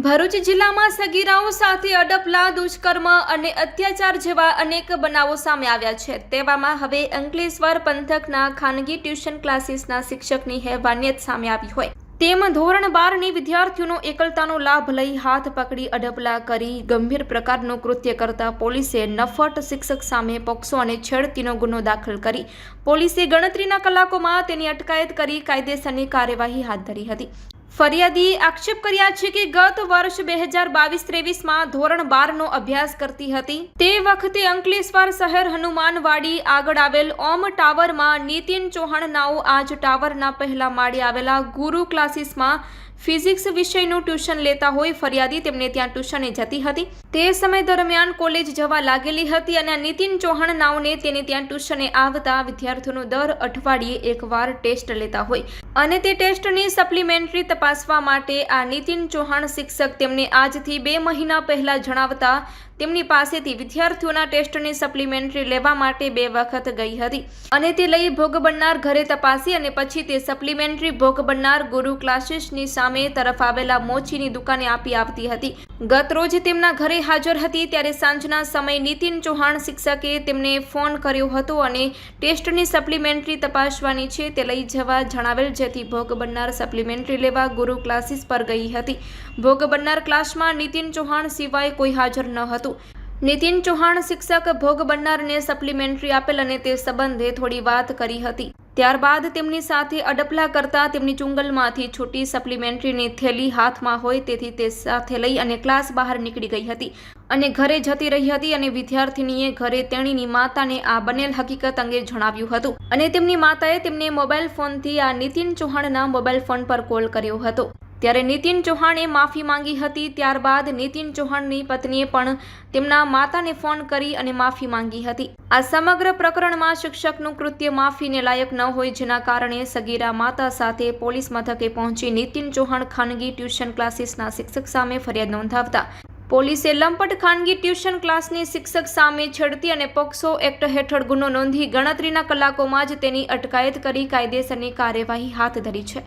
ભરૂચ જિલ્લામાં સગીરાઓ સાથે અડપલા, દુષ્કર્મ અને અત્યાચાર જેવા અનેક બનાવો સામે આવ્યા છે. તેવામાં હવે અંકલેશ્વર પંથકના ખાનગી ટ્યુશન ક્લાસીસના શિક્ષકની હેવાનિયત સામે આવી હોય. તેમ ધોરણ બારની વિદ્યાર્થીઓનો એકલતાનો લાભ લઈ હાથ પકડી અડપલા કરી ગંભીર પ્રકારનું કૃત્ય કરતા પોલીસે નફટ શિક્ષક સામે પોક્સો અને છેડતીનો ગુનો દાખલ કરી પોલીસે ગણતરીના કલાકોમાં તેની અટકાયત કરી કાયદેસરની કાર્યવાહી હાથ ધરી હતી. ફરિયાદી આક્ષેપ કર્યા છે કે ગત વર્ષ બે હજાર બાવીસ ત્રેવીસમાં ધોરણ બારનો અભ્યાસ કરતી હતી. તે વખતે અંકલેશ્વર શહેર હનુમાનવાડી આગળ આવેલ ઓમ ટાવરમાં નીતિન ચૌહાણ નાઓ આજ ટાવરના પહેલા માળે આવેલા ગુરુ ક્લાસીસમાં ફિઝિક્સ વિષયનું ટ્યુશન લેતા હોય ફરિયાદી તેમને ત્યાં ટ્યુશને જતી હતી. તે સમય દરમિયાન કોલેજ જવા લાગેલી હતી અને નીતિન ચૌહાણ નાવને તેને ત્યાં ટ્યુશને આવતા વિદ્યાર્થીઓનો દર અઠવાડિયે એકવાર ટેસ્ટ લેતા હોય. અને તે ટેસ્ટની સપ્લિમેન્ટરી તપાસવા માટે આ નીતિન ચૌહાણ શિક્ષક તેમને આજથી બે મહિના પહેલા જણાવતા તેમની પાસેથી વિદ્યાર્થીઓના ટેસ્ટની સપ્લિમેન્ટરી લેવા માટે બે વખત ગઈ હતી. અને તે લઈ ભોગ બનનાર ઘરે તપાસી અને પછી તે સપ્લિમેન્ટરી ભોગ બનનાર ગુરુ ક્લાસીસની સામે તરફ આવેલા મોચીની દુકાને આપી આવતી હતી. ગત રોજ તેમના ઘરે હાજર હતી ત્યારે સાંજના સમયે નીતિન ચૌહાણ શિક્ષકે તેમને ફોન કર્યો હતો અને ટેસ્ટની સપ્લિમેન્ટરી તપાસવાની છે તે લઈ જવા જણાવેલ જેથી ભોગ બનનાર સપ્લિમેન્ટરી લેવા ગુરુ ક્લાસીસ પર ગઈ હતી. ભોગ બનનાર ક્લાસમાં નીતિન ચૌહાણ સિવાય કોઈ હાજર ન હતું. નીતિન ચૌહાણ શિક્ષક ભોગ બનનારને સપ્લિમેન્ટરી આપેલ અને તે સંબંધે થોડી વાત કરી હતી. ત્યારબાદ તેમની સાથે અડપલા કરતા તેમની ચુંગલમાંથી છૂટી સપ્લિમેન્ટરીની થેલી હાથમાં હોય તેથી તે સાથે લઈ અને ક્લાસ બહાર નીકળી ગઈ હતી અને ઘરે જતી રહી હતી અને વિદ્યાર્થીનીએ ઘરે તેણીની માતાને આ બનેલ હકીકત અંગે જણાવ્યું હતું. અને તેમની માતાએ તેમને મોબાઈલ ફોનથી આ નીતિન ચૌહાણના મોબાઈલ ફોન પર કોલ કર્યો હતો. ત્યારે નીતિન ચૌહાણે માફી માંગી હતી. ત્યારબાદ નીતિન ચૌહાણની પત્નીએ પણ તેમના માતાને ફોન કરી અને માફી માંગી હતી. આ સમગ્ર પ્રકરણમાં શિક્ષકનું કૃત્ય માફીને લાયક ન હોય જેના કારણે સગીરા માતા સાથે પોલીસ મથકે પહોંચી નીતિન ચૌહાણ ખાનગી ટ્યુશન ક્લાસીસના શિક્ષક સામે ફરિયાદ નોંધાવતા. પોલીસે લંપટ ખાનગી ટ્યુશન ક્લાસની શિક્ષક સામે છેડતી અને પોક્સો એક્ટ હેઠળ ગુનો નોંધી ગણતરીના કલાકોમાં જ તેની અટકાયત કરી કાયદેસરની કાર્યવાહી હાથ ધરી છે.